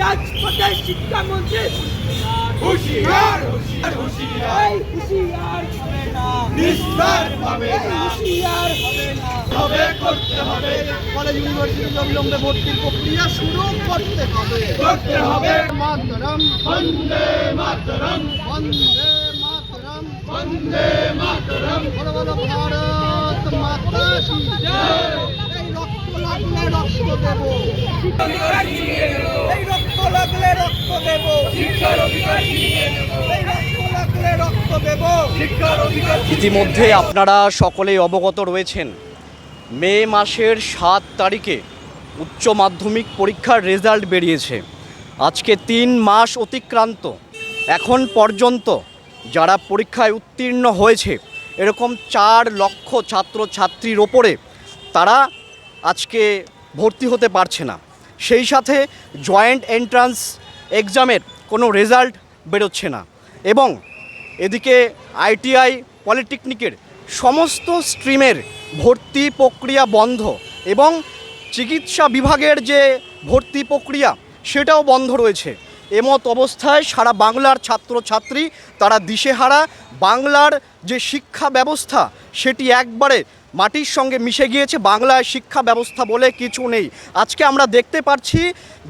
রাজপথের শিক্ষামন্ত্রী হুশিয়ার। হুশিয়ার। হুশিয়ার। হুশিয়ার হবে না। নিস্তার পাবে না। হুশিয়ার হবে না। হবে করতে হবে। কলেজ ইউনিভার্সিটিতে অবিলম্বে ভর্তির প্রক্রিয়া শুরু করতে হবে। করতে হবে। মাতরম। বন্দে মাতরম। বন্দে মাতরম। বন্দে মাতরম। বড় বড় ভারত মাতা কি এই রক্ত লাগলে রক্ত দেব। এই ইতিমধ্যে আপনারা সকলেই অবগত রয়েছেন। মে মাসের সাত তারিখে উচ্চ মাধ্যমিক পরীক্ষার রেজাল্ট বেরিয়েছে। আজকে তিন মাস অতিক্রান্ত। এখন পর্যন্ত যারা পরীক্ষায় উত্তীর্ণ হয়েছে এরকম চার লক্ষ ছাত্র ছাত্রীর ওপরে তারা আজকে ভর্তি হতে পারছে না। সেই সাথে জয়েন্ট এন্ট্রান্স এক্সামের কোনো রেজাল্ট বেরোচ্ছে না। এবং এদিকে আইটিআই, পলিটেকনিকের সমস্ত স্ট্রিমের ভর্তি প্রক্রিয়া বন্ধ এবং চিকিৎসা বিভাগের যে ভর্তি প্রক্রিয়া, সেটাও বন্ধ রয়েছে। এমত অবস্থায় সারা বাংলার ছাত্রছাত্রী, তারা দিশেহারা। বাংলার যে শিক্ষা ব্যবস্থা সেটি একবারে মাটির সঙ্গে মিশে গিয়েছে। বাংলায় শিক্ষা ব্যবস্থা বলে কিছু নেই। আজকে আমরা দেখতে পাচ্ছি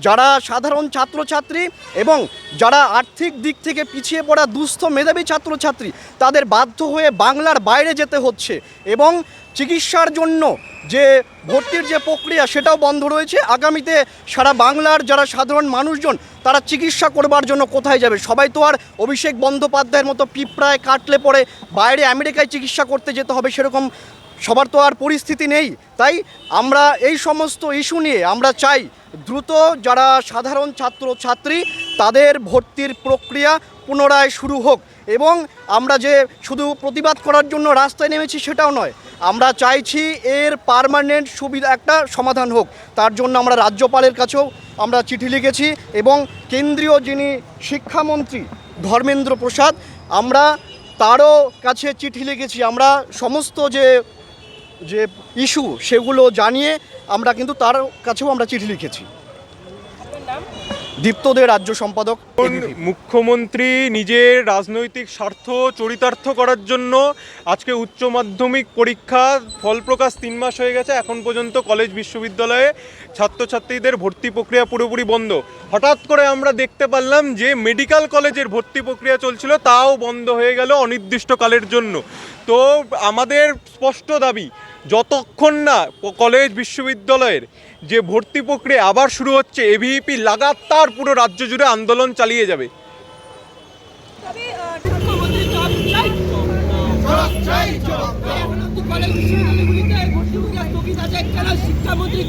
যারা সাধারণ ছাত্রছাত্রী এবং যারা আর্থিক দিক থেকে পিছিয়ে পড়া দুস্থ মেধাবী ছাত্রছাত্রী, তাদের বাধ্য হয়ে বাংলার বাইরে যেতে হচ্ছে এবং চিকিৎসার জন্য যে ভর্তির যে প্রক্রিয়া সেটাও বন্ধ রয়েছে। আগামীতে সারা বাংলার যারা সাধারণ মানুষজন, তারা চিকিৎসা করবার জন্য কোথায় যাবে? সবাই তো আর অভিষেক বন্দ্যোপাধ্যায়ের মতো পিঁপড়ায় কাটলে পরে বাইরে আমেরিকায় চিকিৎসা করতে যেতে হবে সেরকম, সবার তো আর পরিস্থিতি নেই। তাই আমরা এই সমস্ত ইস্যু নিয়ে আমরা চাই দ্রুত যারা সাধারণ ছাত্র, ছাত্রী, তাদের ভর্তির প্রক্রিয়া পুনরায় শুরু হোক এবং আমরা যে শুধু প্রতিবাদ করার জন্য রাস্তায় নেমেছি সেটাও নয়, আমরা চাইছি এর পার্মানেন্ট সুবিধা একটা সমাধান হোক। তার জন্য আমরা রাজ্যপালের কাছেও আমরা চিঠি লিখেছি এবং কেন্দ্রীয় যিনি শিক্ষামন্ত্রী ধর্মেন্দ্র প্রসাদ, আমরা তারও কাছে চিঠি লিখেছি। আমরা সমস্ত যে যে ইস্যু সেগুলো জানিয়ে আমরা কিন্তু তার কাছেও আমরা চিঠি লিখেছি। দীপ্ত দে রাজ্য সম্পাদক মুখ্যমন্ত্রী নিজের রাজনৈতিক স্বার্থ চরিতার্থ করার জন্য আজকে উচ্চ মাধ্যমিক পরীক্ষা ফল প্রকাশ তিন মাস হয়ে গেছে এখন পর্যন্ত কলেজ বিশ্ববিদ্যালয়ে ছাত্রছাত্রীদের ভর্তি প্রক্রিয়া পুরোপুরি বন্ধ। হঠাৎ করে আমরা দেখতে পারলাম যে মেডিকেল কলেজের ভর্তি প্রক্রিয়া চলছিল তাও বন্ধ হয়ে গেল অনির্দিষ্টকালের জন্য। তো আমাদের স্পষ্ট দাবি যতক্ষণ না কলেজ বিশ্ববিদ্যালয়ের যে ভর্তি প্রক্রিয়া আবার শুরু হচ্ছে এভিপি লাগাতার পুরো রাজ্য জুড়ে আন্দোলন চালিয়ে যাবে।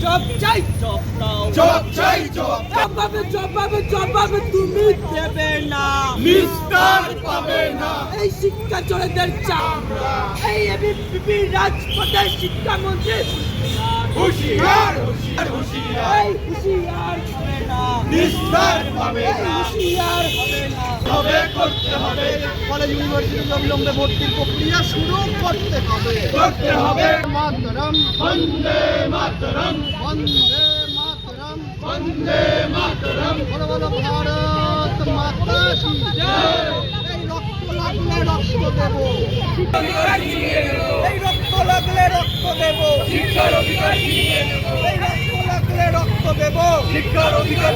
জব চাই। জব দাও। জব চাই জব। পাবে জব পাবে জব পাবে তুমি দেবে না। নিস্তার পাবে না। এই শিক্ষা চোরেদের এই এবিপি শিক্ষামন্ত্রী। হুশিয়ার হুশিয়ার হুশিয়ার। হুশিয়ার হবে না। নিস্তার এই না। হুশিয়ার হবে না। হবে করতে হবে। কলেজ ইউনিভার্সিটিতে অবিলম্বে ভর্তির প্রক্রিয়া শুরু করতে হবে। করতে হবে। মাতরম বন্দে মাতরম। বন্দে মাতরম। বন্দে মাতরম। বড় বড় ভারত মাতা কি এই রক্ত লাগলে রক্ত দেব। এই রক্ত লাগলে রক্ত দেব। রক্ত দেব। শিক্ষার অধিকার